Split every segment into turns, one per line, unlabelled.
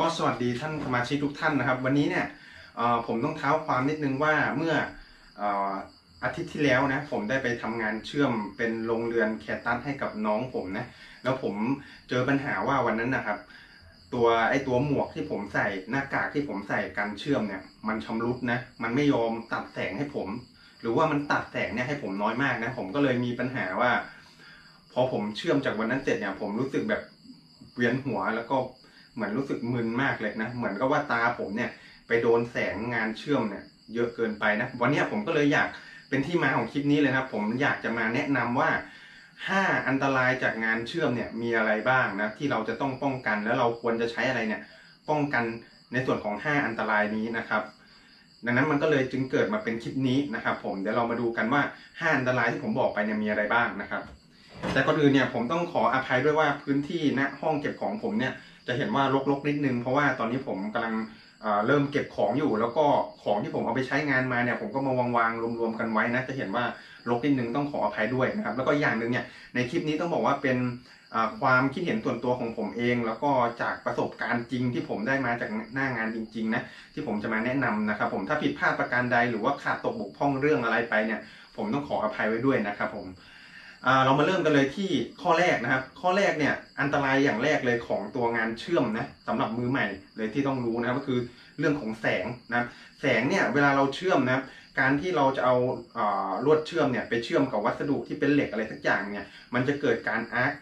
ก็สวัสดีท่านสมาชิกทุกท่านนะครับ วันนี้เนี่ยผมต้องเท้าความนิดนึงว่าเมื่อเอ่ออาทิตย์ที่แล้วนะผมได้ไปทำงานเชื่อมเป็นโรงเรือนแคตัสให้กับน้องผมนะแล้วผมเจอปัญหาว่าวันนั้นนะครับ ตัวไอตัวหมวกที่ผมใส่หน้ากากที่ผมใส่กันเชื่อมเนี่ยมันชำรุดนะมันไม่ยอมตัดแสงให้ผม หรือว่ามันตัดแสงเนี่ยให้ผมน้อยมากนะผมก็เลยมีปัญหาว่า พอผมเชื่อมจากวันนั้นเสร็จเนี่ยผมรู้สึกแบบเวียนหัวแล้วก็ เหมือนรู้สึกมึนมากเลยนะ เหมือนกับว่าตาผมเนี่ย ไปโดนแสงงานเชื่อมเนี่ย เยอะเกินไปนะ วันนี้ผมก็เลยอยากเป็นที่มาของคลิปนี้เลยนะครับ ผมอยากจะมาแนะนำว่า5อันตรายจากงานเชื่อมเนี่ยมีอะไรบ้างนะที่เราจะต้องป้องกันแล้วเราควรจะใช้อะไรเนี่ยป้องกันในส่วนของ 5 อันตรายนี้นะครับดังนั้นมันก็เลยจึงเกิดมาเป็นคลิปนี้นะครับ ผมเดี๋ยวเรามาดูกันว่า 5 อันตรายที่ผมบอกไปเนี่ยมีอะไรบ้างนะครับ แต่ก่อนอื่นเนี่ยผมต้องขออภัยด้วยว่าพื้นที่ณห้องเก็บของผมเนี่ย จะเห็นว่ารกๆนิดนึง เพราะว่าตอนนี้ผมกำลังเริ่มเก็บของอยู่ แล้วก็ของที่ผมเอาไปใช้งานมาเนี่ยผมก็มาวางๆรวมๆกันไว้นะจะเห็นว่ารกนิดนึงต้องขออภัยด้วยนะครับแล้วก็อย่างหนึ่งเนี่ยในคลิปนี้ต้องบอกว่าเป็นความคิดเห็นส่วนตัวของผมเอง แล้วก็จากประสบการณ์จริงที่ผมได้มาจากหน้างานจริงๆนะที่ผมจะมาแนะนำนะครับผมถ้าผิดพลาดประการใดหรือว่าขาดตกบกพร่องเรื่องอะไรไปเนี่ยผมต้องขออภัยไว้ด้วยนะครับผม เรามาเริ่มกันเลยที่ข้อแรกนะครับ ข้อแรกเนี่ยอันตรายอย่างแรกเลยของตัวงานเชื่อมนะสำหรับมือใหม่เลยที่ต้องรู้นะครับก็คือเรื่องของแสงนะแสงเนี่ยเวลาเราเชื่อมนะครับการที่เราจะเอาลวดเชื่อมเนี่ยไปเชื่อมกับวัสดุที่เป็นเหล็กอะไรสักอย่างเนี่ยมันจะเกิดการอาร์ค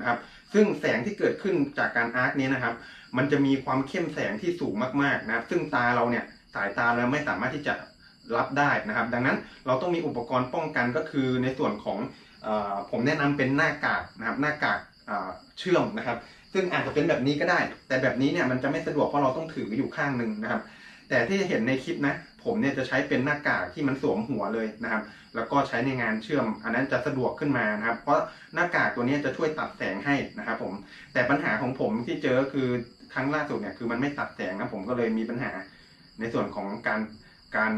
นะครับซึ่งแสงที่เกิดขึ้นจากการอาร์คนี้นะครับ มันจะมีความเข้มแสงที่สูงมากๆนะครับ ซึ่งตาเราเนี่ยสายตาเราไม่สามารถที่จะรับได้นะครับ ดังนั้นเราต้องมีอุปกรณ์ป้องกันก็คือในส่วนของ ผมแนะนำเป็นหน้ากากนะครับหน้ากากเชื่อมนะครับ ซึ่งอาจจะเป็นแบบนี้ก็ได้ แต่แบบนี้เนี่ยมันจะไม่สะดวกเพราะเราต้องถืออยู่ข้างหนึ่งนะครับ แต่ที่เห็นในคลิปนะผมเนี่ยจะใช้เป็นหน้ากากที่มันสวมหัวเลยนะครับ แล้วก็ใช้ในงานเชื่อม อันนั้นจะสะดวกขึ้นมานะครับ เพราะหน้ากากตัวนี้จะช่วยตัดแสงให้นะครับผมแต่ปัญหาของผมที่เจอคือครั้งล่าสุดเนี่ยคือมันไม่ตัดแสงนะผมก็เลยมีปัญหาในส่วนของการ การ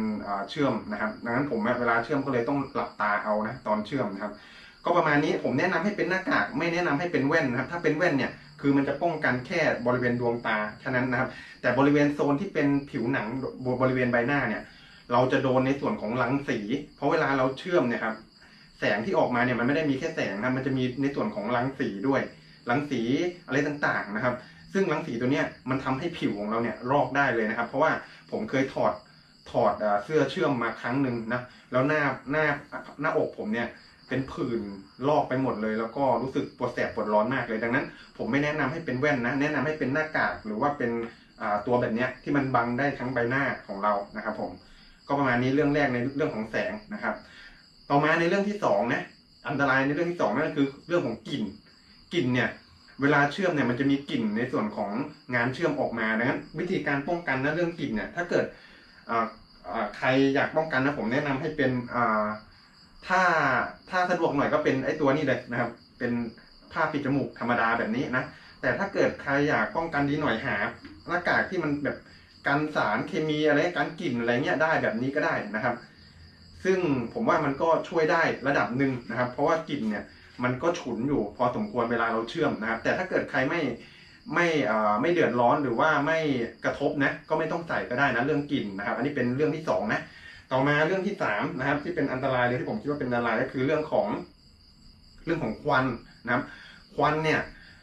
เชื่อมนะครับ ดังนั้นผมเวลาเชื่อมก็เลยต้องหลับตาเอานะตอนเชื่อมนะครับ ก็ประมาณนี้ผมแนะนำให้เป็นหน้ากากไม่แนะนำให้เป็นแว่นนะครับ ถ้าเป็นแว่นเนี่ยคือมันจะป้องกันแค่บริเวณดวงตาแค่นั้นนะครับ แต่บริเวณโซนที่เป็นผิวหนังบริเวณใบหน้าเนี่ย เราจะโดนในส่วนของรังสี เพราะเวลาเราเชื่อมเนี่ยครับแสงที่ออกมาเนี่ยมันไม่ได้มีแค่แสงนะมันจะมีในส่วนของรังสีด้วยรังสีอะไรต่างๆนะครับ ซึ่งรังสีตัวเนี้ยมันทำให้ผิวของเราเนี่ยลอกได้เลยนะครับ เพราะว่าผมเคยถอด ถอดเสื้อเชื่อมมาครั้งหนึ่งนะแล้วหน้าหน้าหน้าอกผมเนี่ยเป็นผื่นลอกไปหมดเลย แล้วก็รู้สึกปวดแสบปวดร้อนมากเลยดังนั้น ผมไม่แนะนำให้เป็นแว่นนะ แนะนำให้เป็นหน้ากากหรือว่าเป็นตัวแบบเนี้ยที่มันบังได้ทั้งใบหน้าของเรานะครับ ผมก็ประมาณนี้เรื่องแรกในเรื่องของแสงนะครับ ต่อมาในเรื่องที่สองนะอันตรายในเรื่องที่สองนั่นคือเรื่องของกลิ่นกลิ่นเนี่ยเวลาเชื่อมเนี่ยมันจะมีกลิ่นในส่วนของงานเชื่อมออกมาดังนั้น วิธีการป้องกันนะเรื่องกลิ่นเนี่ยถ้าเกิด ใครอยากป้องกันนะผมแนะนำให้เป็นถ้าถ้าสะดวกหน่อยก็เป็นไอ้ตัวนี้เลยนะครับ เป็นผ้าปิดจมูกธรรมดาแบบนี้นะแต่ถ้าเกิดใครอยากป้องกันดีหน่อยหาหน้ากากที่มันแบบกันสารเคมีอะไรกันกลิ่นอะไรเงี้ยได้แบบนี้ก็ได้นะครับ ซึ่งผมว่ามันก็ช่วยได้ระดับหนึ่งนะครับ เพราะว่ากลิ่นเนี่ยมันก็ฉุนอยู่พอสมควรเวลาเราเชื่อมนะครับ แต่ถ้าเกิดใครไม่ ไม่เอ่อไม่เดือดร้อนหรือว่าไม่กระทบนะก็ไม่ต้องใส่ก็ได้นะเรื่องกลิ่นนะครับ อันนี้เป็นเรื่องที่สองนะต่อมาเรื่องที่สามนะครับ ที่เป็นอันตรายเลยที่ผมคิดว่าเป็นอันตรายก็คือเรื่องของเรื่องของควันนะครับ ควันเนี่ย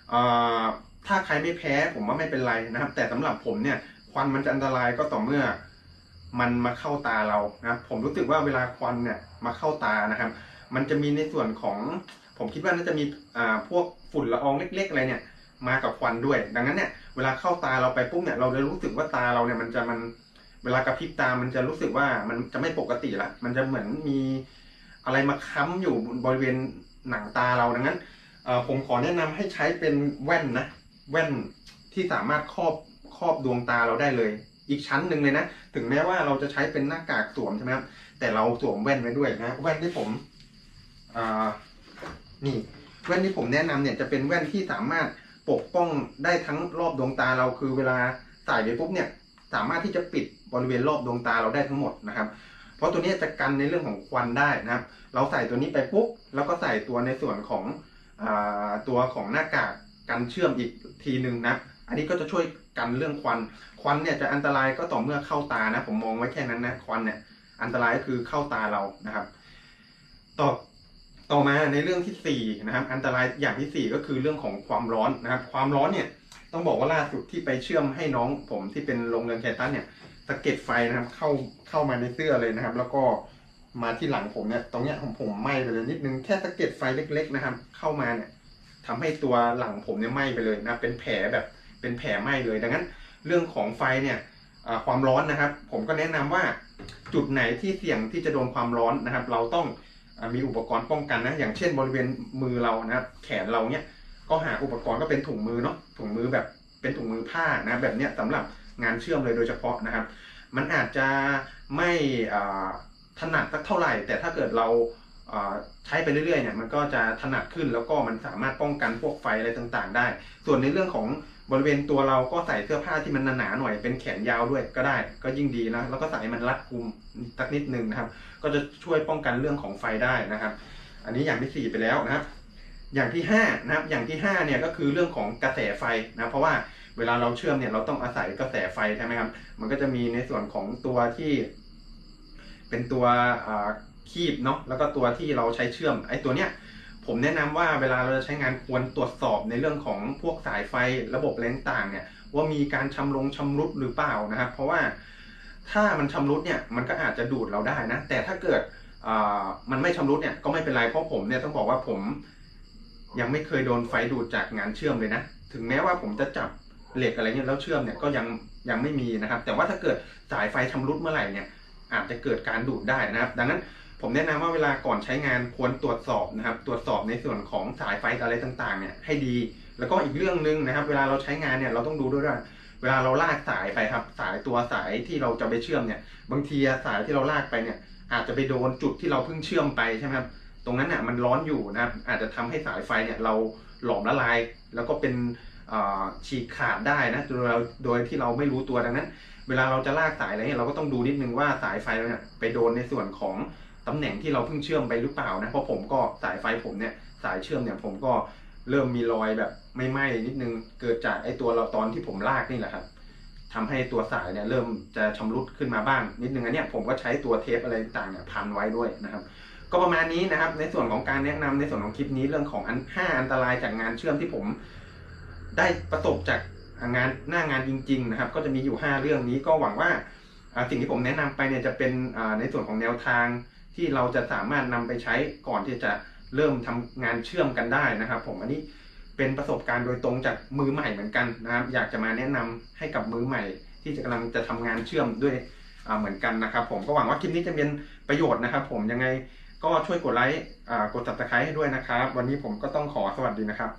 เอ่อถ้าใครไม่แพ้ผมว่าไม่เป็นไรนะครับ แต่สำหรับผมเนี่ยควันมันจะอันตรายก็ต่อเมื่อมันมาเข้าตาเรานะผมรู้สึกว่าเวลาควันเนี่ยมาเข้าตานะครับ มันจะมีในส่วนของผมคิดว่าน่าจะมีอ่าพวกฝุ่นละอองเล็ก ๆ อะไรเนี่ย มากับควันด้วย ดังนั้นเนี่ยเวลาเข้าตาเราไปปุ๊บเนี่ยเราจะรู้สึกว่าตาเราเนี่ยมันจะมันเวลากระพริบตามันจะรู้สึกว่ามันจะไม่ปกติละมันจะเหมือนมีอะไรมาค้ำอยู่บริเวณหนังตาเราดังนั้นผมขอแนะนำให้ใช้เป็นแว่นนะแว่นที่สามารถครอบครอบดวงตาเราได้เลย อีกชั้นหนึ่งเลยนะถึงแม้ว่าเราจะใช้เป็นหน้ากากสวมใช่ไหมครับแต่เราสวมแว่นไว้ด้วยนะแว่นที่ผมนี่แว่นที่ผมแนะนำเนี่ยจะเป็นแว่นที่สามารถ ปกป้องได้ทั้งรอบดวงตาเราคือเวลาใส่ไปปุ๊บเนี่ยสามารถที่จะปิดบริเวณรอบดวงตาเราได้ทั้งหมดนะครับ เพราะตัวนี้จะกันในเรื่องของควันได้นะครับ เราใส่ตัวนี้ไปปุ๊บแล้วก็ใส่ตัวในส่วนของอตัวของหน้ากากกันเชื่อมอีกทีหนึ่งนะ อันนี้ก็จะช่วยกันเรื่องควัน ควันเนี่ยจะอันตรายก็ต่อเมื่อเข้าตานะ ผมมองไว้แค่นั้นนะ ควันเนี่ยอันตรายก็คือเข้าตาเรานะครับ ต่อ ต่อมาในเรื่องที่สี่นะครับอันตรายอย่างที่สี่ก็คือเรื่องของความร้อนนะครับ ความร้อนเนี่ยต้องบอกว่าล่าสุดที่ไปเชื่อมให้น้องผมที่เป็นโรงเรือนแคตันเนี่ยสะเก็ดไฟนะครับเข้าเข้ามาในเสื้อเลยนะครับ แล้วก็มาที่หลังผมเนี่ยตรงเนี้ยของผมไหม้ไปเลยนิดนึงแค่สะเก็ดไฟเล็ก ๆนะครับ เข้ามาเนี่ยทำให้ตัวหลังผมเนี่ยไหม้ไปเลยนะเป็นแผลแบบเป็นแผลไหม้เลยดังนั้น เรื่องของไฟเนี่ยความร้อนนะครับ ผมก็แนะนำว่าจุดไหนที่เสี่ยงที่จะโดนความร้อนนะครับ เราต้อง มีอุปกรณ์ป้องกันนะ อย่างเช่นบริเวณมือเรานะแขนเราเนี้ยก็หาอุปกรณ์ก็เป็นถุงมือเนาะถุงมือแบบเป็นถุงมือผ้านะแบบเนี้ยสำหรับงานเชื่อมเลยโดยเฉพาะนะครับ มันอาจจะไม่ถนัดสักเท่าไหร่ แต่ถ้าเกิดเรา ใช้ไปเรื่อยๆเนี่ยมันก็จะถนัดขึ้นแล้วก็มันสามารถป้องกันพวกไฟอะไรต่างๆ ได้ ส่วนในเรื่องของบริเวณตัวเราก็ใส่เสื้อผ้าที่มันหนาๆหน่อยเป็นแขนยาวด้วยก็ได้ ก็ยิ่งดีนะแล้วก็ใส่มันรัดกุมสักนิดนึงนะครับ ก็จะช่วยป้องกันเรื่องของไฟได้นะครับ อันนี้อย่างที่สี่ไปแล้วนะครับ อย่างที่ห้านะครับอย่างที่ห้าเนี่ยก็คือเรื่องของกระแสไฟนะเพราะว่าเวลาเราเชื่อมเนี่ยเราต้องอาศัยกระแสไฟใช่ไหมครับมันก็จะมีในส่วนของตัวที่ เป็นตัวอ่า คีบเนาะแล้วก็ตัวที่เราใช้เชื่อมไอ้ตัวเนี้ยผมแนะนำว่าเวลาเราจะใช้งานควรตรวจสอบในเรื่องของพวกสายไฟระบบแรงต่างเนี่ยว่ามีการชำลงชำรุดหรือเปล่านะครับ เพราะว่าถ้ามันชำรุดเนี่ยมันก็อาจจะดูดเราได้นะ แต่ถ้าเกิดมันไม่ชำรุดเนี่ยก็ไม่เป็นไรเพราะผมเนี่ยต้องบอกว่าผมยังไม่เคยโดนไฟดูดจากงานเชื่อมเลยนะ ถึงแม้ว่าผมจะจับเหล็กอะไรเงี้ยแล้วเชื่อมเนี่ยก็ยังยังไม่มีนะครับ แต่ว่าถ้าเกิดสายไฟชำรุดเมื่อไหร่เนี่ยอาจจะเกิดการดูดได้นะครับ ดังนั้น ผมแนะนำว่าเวลาก่อนใช้งานควรตรวจสอบนะครับ ตรวจสอบในส่วนของสายไฟอะไรต่างๆเนี่ยให้ดี แล้วก็อีกเรื่องหนึ่งนะครับ เวลาเราใช้งานเนี่ยเราต้องดูด้วยว่าเวลาเราลากสายไปครับ สายตัวสายที่เราจะไปเชื่อมเนี่ย บางทีสายที่เราลากไปเนี่ย อาจจะไปโดนจุดที่เราเพิ่งเชื่อมไปใช่ไหมครับตรงนั้นเนี่ยมันร้อนอยู่นะครับ อาจจะทำให้สายไฟเนี่ยเราหลอมละลาย แล้วก็เป็นฉีกขาดได้นะโดยโดยที่เราไม่รู้ตัวดังนั้น เวลาเราจะลากสายอะไรเนี่ยเราก็ต้องดูนิดนึงว่าสายไฟเราเนี่ยไปโดนในส่วนของ ตำแหน่งที่เราเพิ่งเชื่อมไปหรือเปล่านะเพราะผมก็สายไฟผมเนี่ยสายเชื่อมเนี่ยผมก็เริ่มมีรอยแบบไม่ไหม้นิดนึงเกิดจากไอ้ตัวเราตอนที่ผมลากนี่แหละครับทำให้ตัวสายเนี่ยเริ่มจะชำรุดขึ้นมาบ้าง นิดนึงอันเนี้ยผมก็ใช้ตัวเทปอะไรต่างเนี่ยพันไว้ด้วยนะครับ ก็ประมาณนี้นะครับ ในส่วนของการแนะนำในส่วนของคลิปนี้เรื่องของอันห้าอันตรายจากงานเชื่อมที่ผม ได้ประสบจากงานหน้างานจริง ๆ นะครับ ก็จะมีอยู่ 5 เรื่องนี้ก็หวังว่าสิ่งที่ผมแนะนำไปเนี่ยจะเป็นในส่วนของแนวทาง ที่เราจะสามารถนำไปใช้ก่อนที่จะเริ่มทำงานเชื่อมกันได้นะครับ ผมอันนี้เป็นประสบการณ์โดยตรงจากมือใหม่เหมือนกันนะครับ อยากจะมาแนะนำให้กับมือใหม่ ที่จะกำลังจะทำงานเชื่อมด้วยเหมือนกันนะครับ ผมก็หวังว่าคลิปนี้จะเป็นประโยชน์นะครับ ผมยังไงก็ช่วยกดไลค์กด subscribe ให้ด้วยนะครับ วันนี้ผมก็ต้องขอสวัสดีนะครับ